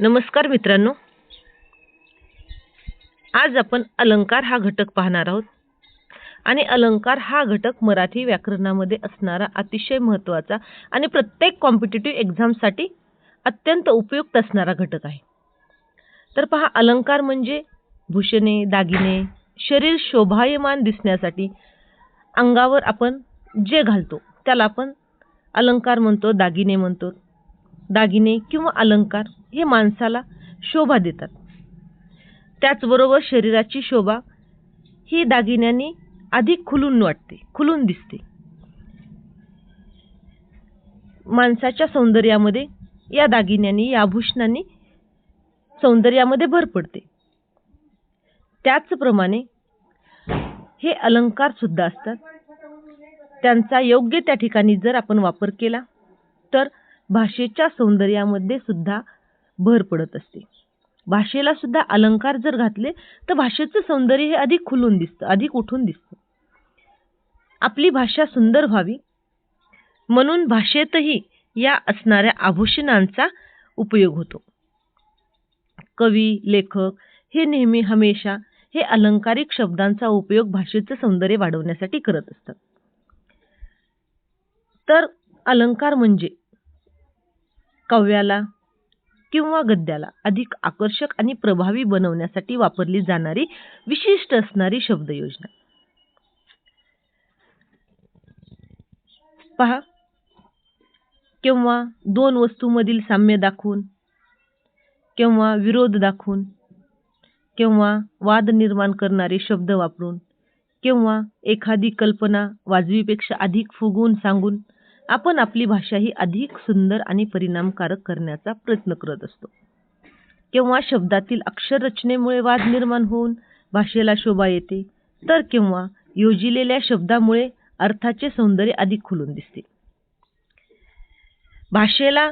नमस्कार मित्रांनो. आज आपण अलंकार हा घटक पाहणार आहोत. आणि अलंकार हा घटक मराठी व्याकरणामध्ये असणारा अतिशय महत्त्वाचा आणि प्रत्येक कॉम्पिटेटिव्ह एक्झामसाठी अत्यंत उपयुक्त असणारा घटक आहे. तर पहा अलंकार म्हणजे भूषणे दागिने शरीर शोभायमान दिसण्यासाठी अंगावर आपण जे घालतो त्याला आपण अलंकार म्हणतो दागिने म्हणतो. दागिने किंवा अलंकार हे माणसाला शोभा देतात. त्याचबरोबर शरीराची शोभा ही दागिन्यांनी अधिक खुलून वाटते खुलून दिसते. माणसाच्या सौंदर्यामध्ये या दागिन्यांनी या आभूषणांनी सौंदर्यामध्ये भर पडते. त्याचप्रमाणे हे अलंकार सुद्धा असतात. त्यांचा योग्य त्या ठिकाणी जर आपण वापर केला तर भाषेच्या सौंदर्यामध्ये सुद्धा भर पडत असते. भाषेला सुद्धा अलंकार जर घातले तर भाषेचं सौंदर्य हे अधिक खुलून दिसतं अधिक उठून दिसतं. आपली भाषा सुंदर व्हावी म्हणून भाषेतही या असणाऱ्या आभूषणांचा उपयोग होतो. कवी लेखक हे नेहमी हमेशा हे अलंकारिक शब्दांचा उपयोग भाषेचं सौंदर्य वाढवण्यासाठी करत असतात. तर अलंकार म्हणजे काव्याला किंवा गद्याला अधिक आकर्षक आणि प्रभावी बनवण्यासाठी वापरली जाणारी विशिष्ट असणारी शब्दयोजना. पहा. किंवा दोन वस्तूमधील साम्य दाखवून किंवा विरोध दाखवून किंवा वाद निर्माण करणारे शब्द वापरून किंवा एखादी कल्पना वाजवीपेक्षा अधिक फुगवून सांगून आपण आपली भाषा ही अधिक सुंदर आणि परिणामकारक करण्याचा प्रयत्न करत असतो. किंवा शब्दातील अक्षर रचनेमुळे वाद निर्माण होऊन भाषेला शोभा येते तर किंवा योजिलेल्या शब्दामुळे अर्थाचे सौंदर्य अधिक खुलून दिसते. भाषेला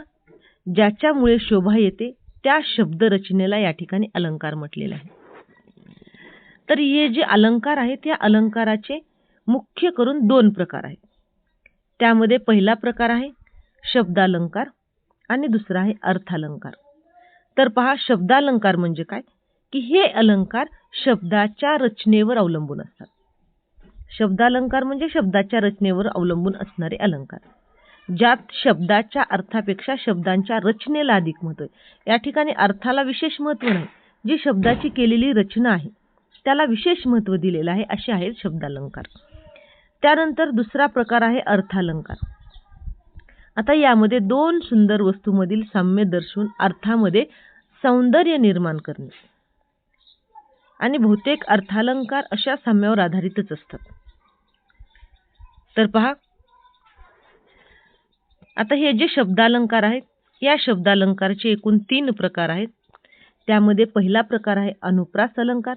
ज्याच्यामुळे शोभा येते त्या शब्द रचनेला या ठिकाणी अलंकार म्हटलेला आहे. तर हे जे अलंकार आहेत या अलंकाराचे मुख्य करून दोन प्रकार आहेत. त्यामध्ये पहिला प्रकार आहे शब्दालंकार आणि दुसरा आहे अर्थालंकार. तर पहा शब्दालंकार म्हणजे काय? की हे अलंकार शब्दाच्या रचनेवर अवलंबून असतात. शब्दालंकार म्हणजे शब्दाच्या रचनेवर अवलंबून असणारे अलंकार. ज्यात शब्दाच्या अर्थापेक्षा शब्दांच्या रचनेला अधिक महत्त्व आहे. या ठिकाणी अर्थाला विशेष महत्त्व नाही. जी शब्दाची केलेली रचना आहे त्याला विशेष महत्त्व दिलेलं आहे असे आहेत शब्दालंकार. त्यानंतर दुसरा प्रकार आहे अर्थालंकार. आता यामध्ये दोन सुंदर वस्तूमधील साम्य दर्शवून अर्थामध्ये सौंदर्य निर्माण करणे. आणि बहुतेक अर्थालंकार अशा साम्यावर आधारितच असतात. तर पहा. आता हे जे शब्दालंकार आहेत या शब्दालंकारचे एकूण तीन प्रकार आहेत. त्यामध्ये पहिला प्रकार आहे अनुप्रास अलंकार.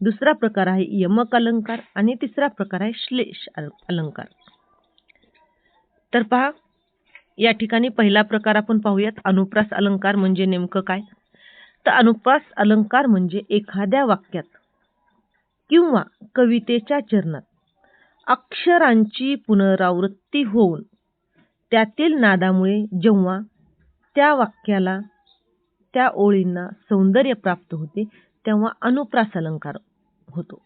दुसरा प्रकार आहे यमक अलंकार आणि तिसरा प्रकार आहे श्लेष अलंकार. तर पहा या ठिकाणी पहिला प्रकार आपण पाहूयात अनुप्रास अलंकार म्हणजे नेमकं काय? तर अनुप्रास अलंकार म्हणजे एखाद्या वाक्यात किंवा कवितेच्या चरणात अक्षरांची पुनरावृत्ती होऊन त्यातील नादामुळे जेव्हा त्या वाक्याला त्या ओळींना सौंदर्य प्राप्त होते तेव्हा अनुप्रास अलंकार होतो.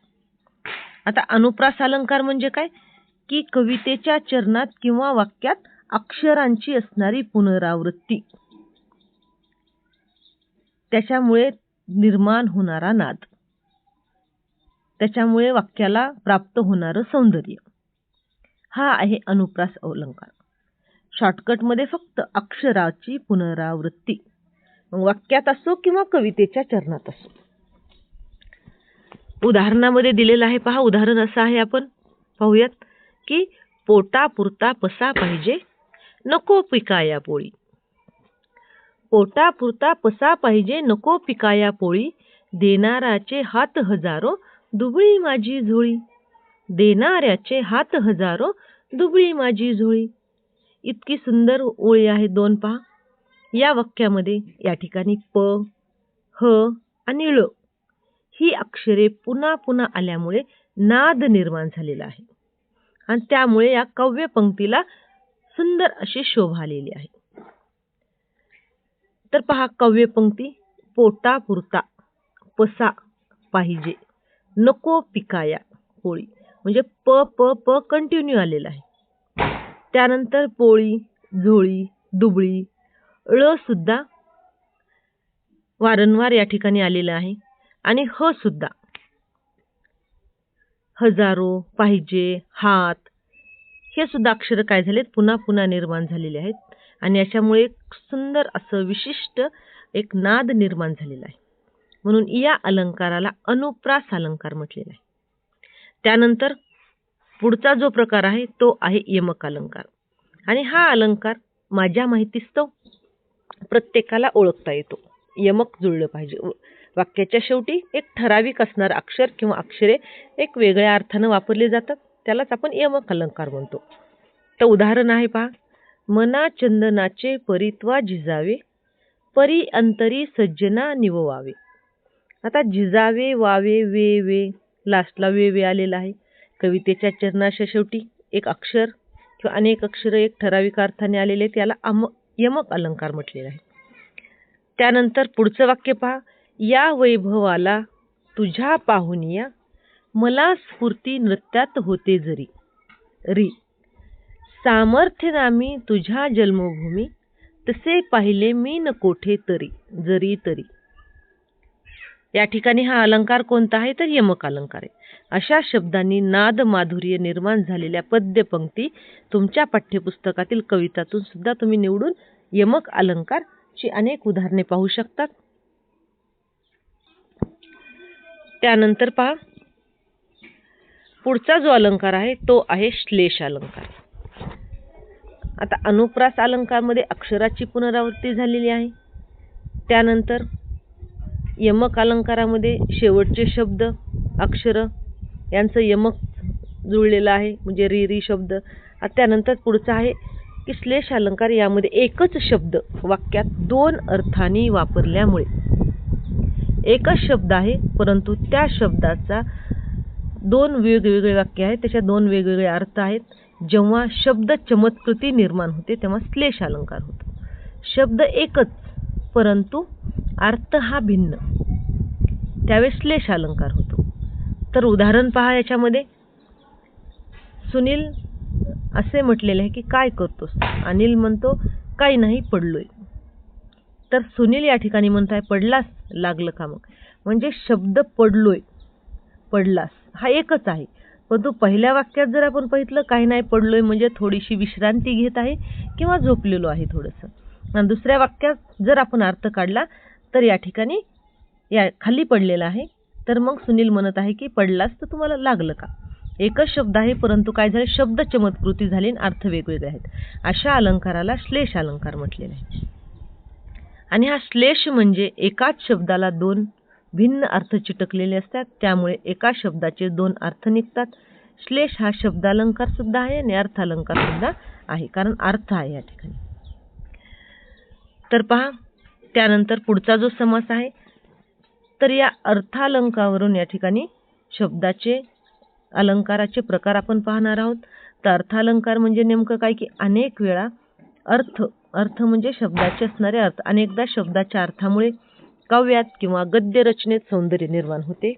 आता अनुप्रास अलंकार म्हणजे काय? की कवितेच्या चरणात किंवा वाक्यात अक्षरांची असणारी पुनरावृत्ती. त्याच्यामुळे निर्माण होणारा नाद. त्याच्यामुळे वाक्याला प्राप्त होणारं सौंदर्य. हा आहे अनुप्रास अलंकार शॉर्टकटमध्ये फक्त अक्षराची पुनरावृत्ती. मग वाक्यात असो किंवा कवितेच्या चरणात असो. उदाहरणामध्ये दिलेलं आहे. पहा उदाहरण असं आहे आपण. पाहूयात की पोटापुरता पसा पाहिजे नको पिकाया पोळी. पोटापुरता पसा पाहिजे नको पिकाया पोळी. देणाऱ्याचे हात हजारो दुबळी माझी झोळी. देणाऱ्याचे हात हजारो दुबळी माझी झोळी. इतकी सुंदर ओळी आहे दोन पहा. या वाक्यामध्ये या ठिकाणी प ह आणि ळ. ही अक्षरे पुन्हा पुन्हा आल्यामुळे नाद निर्माण झालेला आहे. आणि त्यामुळे या काव्य पंक्तीला सुंदर अशी शोभा आलेली आहे. तर पहा काव्य पंक्ती पोटापुरता पसा पाहिजे नको पिकाया पोळी. म्हणजे प प प कंटिन्यू आलेला आहे. त्यानंतर पोळी झोळी दुबळी ळ सुद्धा वारंवार या ठिकाणी आलेलं आहे. आणि ह सुद्धा. हजारो पाहिजे हात. हे सुद्धा अक्षर काय झालेत? पुन्हा पुन्हा निर्माण झालेले आहेत. आणि याच्यामुळे एक सुंदर असं विशिष्ट एक नाद निर्माण झालेला आहे. म्हणून या अलंकाराला अनुप्रास अलंकार म्हटलेला आहे. त्यानंतर पुढचा जो प्रकार आहे तो आहे यमक अलंकार. आणि हा अलंकार माझ्या माहितीस्तव प्रत्येकाला ओळखता येतो. यमक जुळलं पाहिजे. वाक्याच्या शेवटी एक ठराविक असणारं अक्षर किंवा अक्षरे एक वेगळ्या अर्थानं वापरली जातात. त्यालाच आपण यमक अलंकार म्हणतो. तर उदाहरण आहे पहा. मना चंदनाचे परित्वा झिजावे परी अंतरी सज्जना निववावे. आता झिजावे वावे वे वे लास्टला वे वे आलेला आहे. कवितेच्या चरणाच्या शेवटी एक अक्षर किंवा अनेक अक्षर एक ठराविक अर्थाने आलेले त्याला अम यमक अलंकार म्हटलेला आहे. त्यानंतर पुढचं वाक्य पहा. या वैभवाला तुझ्या पाहुनिया मला स्फूर्ती नृत्यात होते जरी. री. सामर्थ्य नामी तुझ्या जन्मभूमी तसे पाहिले मी न कोठे तरी जरी तरी. या ठिकाणी हा अलंकार कोणता आहे? तर यमक अलंकार आहे. अशा शब्दांनी नाद माधुर्य निर्माण झालेल्या पद्यपंक्ती तुमच्या पाठ्यपुस्तकातील कवितातून सुद्धा तुम्ही निवडून यमक अलंकारची अनेक उदाहरणे पाहू शकतात त्यानंतर पहा. पुढचा जो अलंकार आहे तो आहे श्लेष अलंकार. आता अनुप्रास अलंकारमध्ये अक्षराची पुनरावृत्ती झालेली आहे. त्यानंतर यमक अलंकारामध्ये शेवटचे शब्द अक्षर यांचं यमक जुळलेलं आहे म्हणजे री री शब्द. त्यानंतर पुढचा आहे की श्लेष अलंकार यामध्ये एकच शब्द वाक्यात दोन अर्थाने वापरल्यामुळे. एकच शब्द आहे परंतु त्या शब्दाचा दोन वेगवेगळे वाक्य आहेत त्याच्या दोन वेगवेगळे अर्थ आहेत. जेव्हा शब्द चमत्कृती निर्माण होते तेव्हा श्लेष अलंकार होतो. शब्द एकच परंतु अर्थ हा भिन्न. त्यावेळेस श्लेष अलंकार होतो. तर उदाहरण पहा याच्यामध्ये. सुनील असे म्हटलेले आहे की काय करतोस? अनिल म्हणतो काही नाही पडलोय. तर सुनील या ठिकाणी म्हणताय पडलास लागलं का मग? म्हणजे शब्द पडलोय पडलास. हा एकच आहे. परंतु पहिल्या वाक्यात जर आपण बघितलं काही नाही पडलोय म्हणजे थोडीशी विश्रांती घेत आहे किंवा झोपलेलो आहे थोडंसं. आणि दुसऱ्या वाक्यात जर आपण अर्थ काढला तर या ठिकाणी या खाली पडलेला आहे. तर मग सुनील म्हणत आहे की पडलास तर तुम्हाला लागलं का? एकच शब्द आहे परंतु काय झाले? शब्द चमत्कृती झाली आणि अर्थ वेगवेगळे आहेत. अशा अलंकाराला श्लेष अलंकार म्हटलेले आहे. आणि हा श्लेष म्हणजे एकाच शब्दाला दोन भिन्न अर्थ चिटकलेले असतात त्यामुळे एका शब्दाचे दोन अर्थ निघतात. श्लेष हा शब्दालंकार सुद्धा आहे आणि अर्थालंकार सुद्धा आहे कारण अर्थ आहे या ठिकाणी. तर पहा त्यानंतर पुढचा जो समास आहे तर या अर्थालंकावरून या ठिकाणी शब्दाचे अलंकाराचे प्रकार आपण पाहणार आहोत. तर अर्थालंकार म्हणजे नेमकं काय की अनेक वेळा अर्थ अर्थ म्हणजे शब्दाचे असणारे अर्थ. अनेकदा शब्दाच्या अर्थामुळे काव्यात किंवा गद्य रचनेत सौंदर्य निर्माण होते.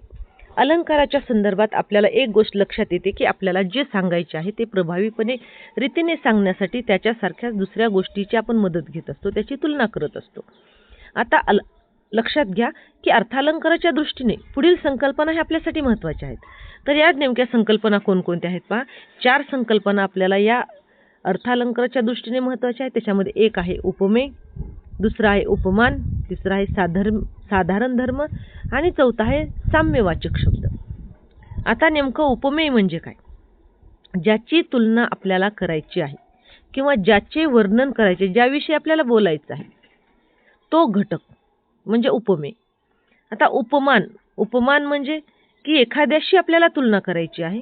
अलंकाराच्या संदर्भात आपल्याला एक गोष्ट लक्षात येते की आपल्याला जे सांगायचे आहे ते प्रभावीपणे रीतीने सांगण्यासाठी त्याच्यासारख्या दुसऱ्या गोष्टीची आपण मदत घेत असतो त्याची तुलना करत असतो. आता अल लक्षात घ्या की अर्थालंकाराच्या दृष्टीने पुढील संकल्पना ह्या आपल्यासाठी महत्त्वाच्या आहेत. तर या नेमक्या संकल्पना कोणकोणत्या आहेत पहा. चार संकल्पना आपल्याला या अर्थालंकाराच्या दृष्टीने महत्त्वाच्या आहे. त्याच्यामध्ये एक आहे उपमे दुसरा आहे उपमान तिसरा आहे साधर्म साधारण धर्म आणि चौथा आहे साम्यवाचक शब्द. आता नेमकं उपमेय म्हणजे काय? ज्याची तुलना आपल्याला करायची आहे किंवा ज्याचे वर्णन करायचे ज्याविषयी आपल्याला बोलायचं आहे तो घटक म्हणजे उपमेय आता उपमान उपमान म्हणजे की एखाद्याशी आपल्याला तुलना करायची आहे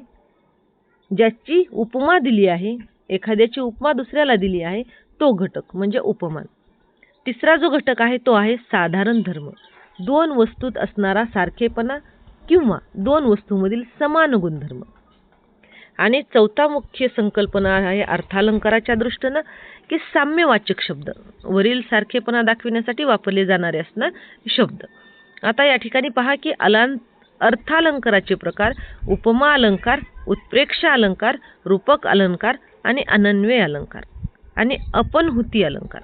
ज्याची उपमा दिली आहे एखाद्याची उपमा दुसऱ्याला दिली आहे तो घटक म्हणजे उपमान. तिसरा जो घटक आहे तो आहे साधारण धर्म. दोन वस्तूत असणारा सारखेपणा किंवा दोन वस्तूमधील समान गुणधर्म आणि चौथा मुख्य संकल्पना आहे अर्थालंकाराच्या दृष्टीनं की साम्यवाचक शब्द. वरील सारखेपणा दाखविण्यासाठी वापरले जाणारे असणार शब्द. आता या ठिकाणी पहा की अलां अर्थालंकाराचे प्रकार उपमा अलंकार उत्प्रेक्षा अलंकार रूपक अलंकार आणि अनन्वय अलंकार आणि अपनहुती अलंकार.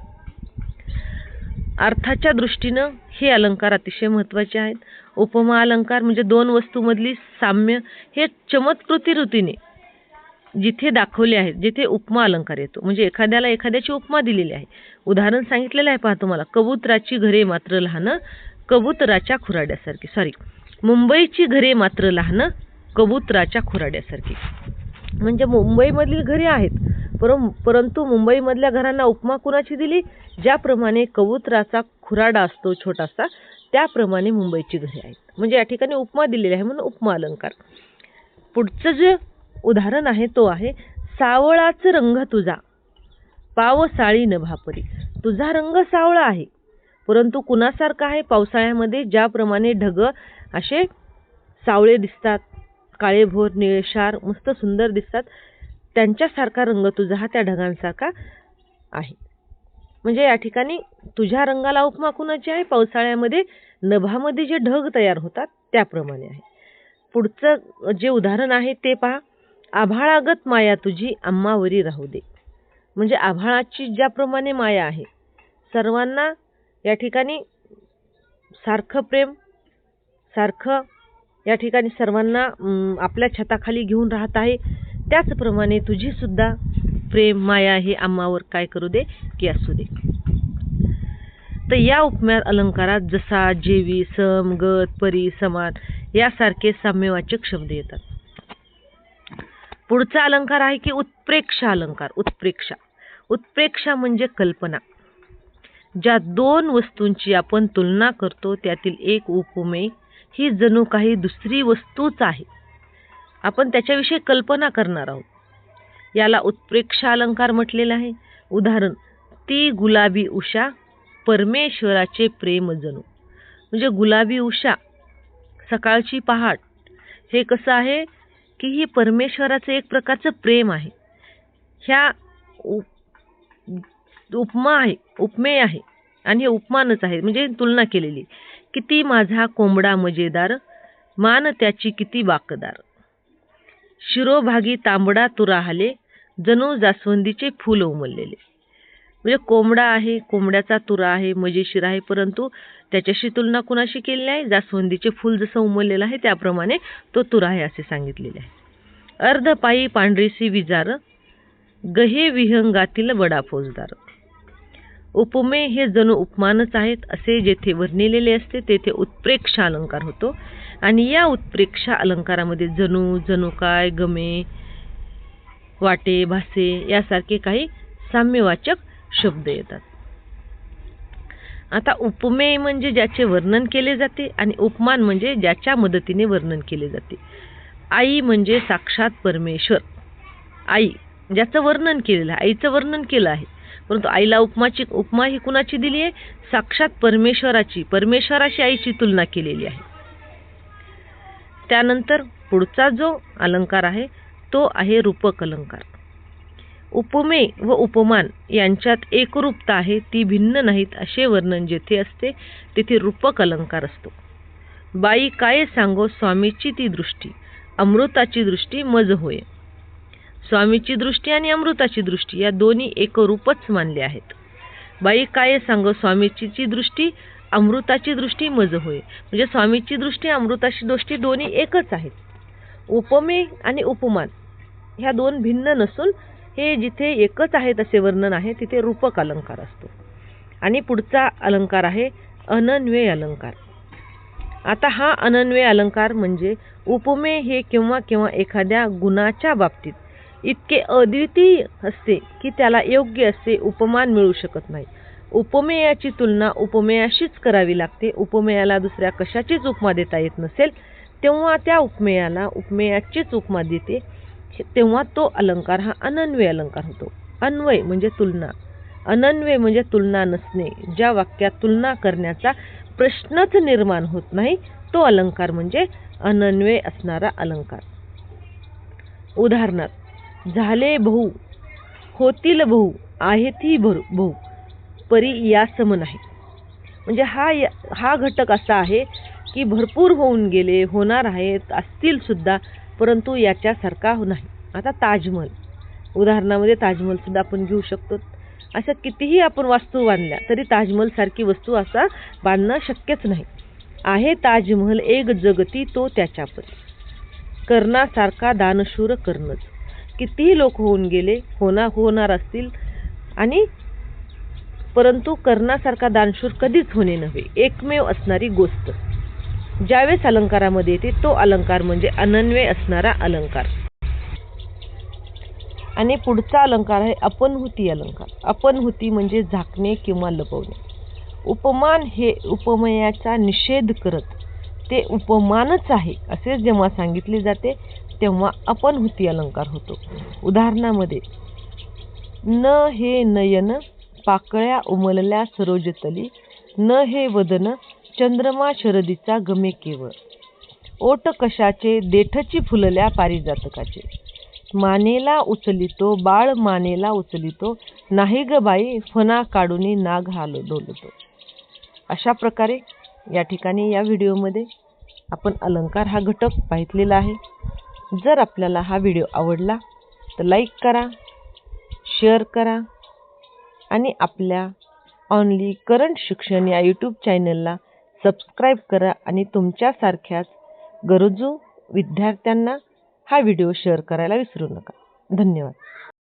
अर्थाच्या दृष्टीनं हे अलंकार अतिशय महत्त्वाचे आहेत. उपमा अलंकार म्हणजे दोन वस्तूमधली साम्य हे चमत्कृती रीतीने जिथे दाखवले आहेत जिथे उपमा अलंकार येतो. म्हणजे एखाद्याला एखाद्याची उपमा दिलेली आहे. उदाहरण सांगितलेलं आहे पहा तुम्हाला. कबुतराची घरे मात्र लहान कबुतराच्या खुराड्यासारखी. सॉरी मुंबईची घरे मात्र लहान कबुतराच्या खुराड्यासारखी. म्हणजे मुंबईमधील घरे आहेत. परं परंतु मुंबईमधल्या घरांना उपमा कुणाची दिली? ज्याप्रमाणे कबुतराचा खुराडा असतो छोटासा त्याप्रमाणे मुंबईची घरे आहेत. म्हणजे या ठिकाणी उपमा दिलेली आहे म्हणून उपमा अलंकार. पुढचं जे उदाहरण आहे तो आहे सावळाच रंग तुझा. पावसाळी नभापरी. तुझा रंग सावळा आहे. परंतु कुणासारखा आहे पावसाळ्यामध्ये? ज्याप्रमाणे ढग असे सावळे दिसतात. काळेभोर निळेशार मस्त सुंदर दिसतात. त्यांच्यासारखा रंग तुझा हा त्या ढगांसारखा आहे. म्हणजे या ठिकाणी तुझ्या रंगाला उपमा कुणाची आहे? पावसाळ्यामध्ये नभामध्ये जे ढग तयार होतात त्याप्रमाणे आहे. पुढचं जे उदाहरण आहे ते पहा. आभाळागत माया तुझी अम्मावरी राहू दे. म्हणजे आभाळाची ज्याप्रमाणे माया आहे. सर्वांना या ठिकाणी सारखं प्रेम सारखं या ठिकाणी सर्वांना आपल्या छताखाली घेऊन राहत आहे. त्याचप्रमाणे तुझी सुद्धा प्रेम माया हे आम्हावर काय करू दे की असू दे. तर या उपम्यात अलंकारात जसा जेवी सम गत परी समान यासारखे साम्यवाचक शब्द येतात. पुढचा अलंकार आहे की उत्प्रेक्षा अलंकार उत्प्रेक्षा. उत्प्रेक्षा म्हणजे कल्पना. ज्या दोन वस्तूंची आपण तुलना करतो त्यातील एक उपमेय ही जणू काही दुसरी वस्तूच आहे. आपण त्याच्याविषयी कल्पना करणार आहोत. याला उत्प्रेक्षा अलंकार म्हटलेला आहे. उदाहरण ती गुलाबी उषा परमेश्वराचे प्रेम जणू. म्हणजे गुलाबी उषा सकाळची पहाट हे कसं आहे की ही परमेश्वराचं एक प्रकारचं प्रेम आहे. ह्या उपमा आहे उपमेय आहे. आणि हे उपमानच आहे म्हणजे तुलना केलेली. किती माझा कोंबडा मजेदार मान त्याची किती बाकदार शिरोभागी तांबडा तुरा राहले जणू जास्वंदीचे फूल उमललेले. म्हणजे कोंबडा आहे कोंबड्याचा तुरा आहे मजेशीर आहे परंतु त्याच्याशी तुलना कुणाशी केलेली आहे जास्वंदीचे फूल जसं उमललेलं आहे त्याप्रमाणे तो तुरा आहे असे सांगितलेले आहे. अर्धपायी पांढरीसी विजार गहे विहंगातील बडा फौजदार उपमे हे जणू उपमानच आहेत असे जेथे वर्णिलेले असते तेथे उत्प्रेक्षा अलंकार होतो. आणि या उत्प्रेक्षा अलंकारामध्ये जणू जणू काय गमे वाटे भासे यासारखे काही साम्यवाचक शब्द येतात. आता उपमेय म्हणजे ज्याचे वर्णन केले जाते आणि उपमान म्हणजे ज्याच्या मदतीने वर्णन केले जाते. आई म्हणजे साक्षात परमेश्वर. आई ज्याचं वर्णन केलेलं आहे आईचं वर्णन केलं आहे. परंतु आईला उपमाची उपमा ही कुणाची दिली आहे? साक्षात परमेश्वराची. परमेश्वराशी आईची तुलना केलेली आहे. त्यानंतर पुढचा जो अलंकार आहे तो आहे रूपक अलंकार. उपमे व उपमान यांच्यात एकरूपता आहे ती भिन्न नाहीत असे वर्णन जेथे असते तेथे रूपक अलंकार असतो. बाई काय सांगो स्वामीची ती दृष्टी अमृताची दृष्टी मज होय. स्वामीची दृष्टी आणि अमृताची दृष्टी या दोन्ही एकरूपच मानले आहेत. बाई काय सांग स्वामीची दृष्टी अमृताची दृष्टी मज होय. म्हणजे स्वामीची दृष्टी अमृताची दृष्टी दोन्ही एकच आहेत. उपमे आणि उपमान ह्या दोन भिन्न नसून हे जिथे एकच आहेत असे वर्णन आहे तिथे रूपक अलंकार असतो. आणि पुढचा अलंकार आहे अनन्वय अलंकार. आता हा अनन्वय अलंकार म्हणजे उपमे हे केव्हा केव्हा एखाद्या गुणाच्या बाबतीत इतके अद्वितीय असते की त्याला योग्य असे उपमान मिळू शकत नाही. उपमेयाची तुलना उपमेयाशीच करावी लागते. उपमेयाला दुसऱ्या कशाचीच उपमा देता येत नसेल. तेव्हा त्या उपमेयाला उपमेयाचीच उपमा देते. तेव्हा तो अलंकार हा अनन्वय अलंकार होतो. अन्वय म्हणजे तुलना. अनन्वय म्हणजे तुलना नसणे. ज्या वाक्यात तुलना करण्याचा प्रश्नच निर्माण होत नाही तो अलंकार म्हणजे अनन्वय असणारा अलंकार. उदाहरणार्थ झाले भाऊ होतील भाऊ आहेतही भरू भाऊ परी या सम नाही. म्हणजे हा या- हा घटक असा आहे की भरपूर होऊन गेले होणार आहेत असतील सुद्धा परंतु याच्यासारखा नाही. आता ताजमहल उदाहरणामध्ये ताजमहल सुद्धा आपण घेऊ शकतो. अशा कितीही आपण वास्तू बांधल्या तरी ताजमहल सारखी वस्तू असा बांधणं शक्यच नाही. आहे ताजमहल एक जगती तो त्याच्यापरी कर्णासारखा दानशूर कर्णच कितीही लोक होऊन गेले होणार होणार असतील. आणि परंतु कर्णासारखा दानशूर कधीच होणे नव्हे एकमेव असणारी गोष्ट. ज्यावेळेस अलंकारामध्ये येते तो अलंकार म्हणजे अनन्वय असणारा अलंकार. आणि पुढचा अलंकार आहे अपनहुती अलंकार. अपनहुती म्हणजे झाकणे किंवा लपवणे. उपमान हे उपमयाचा निषेध करत ते उपमानच आहे असे जेव्हा सांगितले जाते तेव्हा अपनहुती अलंकार होतो. उदाहरणामध्ये न हे नयन पाकळ्या उमलल्या सरोजतली न हे वदन चंद्रमा शरदीचा गमे केवळ. ओट कशाचे देठची फुलल्या पारिजातकाचे. मानेला उचलितो बाळ मानेला उचलितो नाही ग बाई फणा काढूनी नाग हालो डोलतो. अशा प्रकारे या ठिकाणी या व्हिडिओमध्ये आपण अलंकार हा घटक पाहितलेला आहे. जर आपल्याला हा व्हिडिओ आवडला तर लाईक करा शेअर करा आणि आपल्या ऑनली करंट शिक्षण या यूट्यूब चॅनलला सबस्क्राईब करा आणि तुमच्यासारख्याच गरजू विद्यार्थ्यांना हा व्हिडिओ शेअर करायला विसरू नका. धन्यवाद.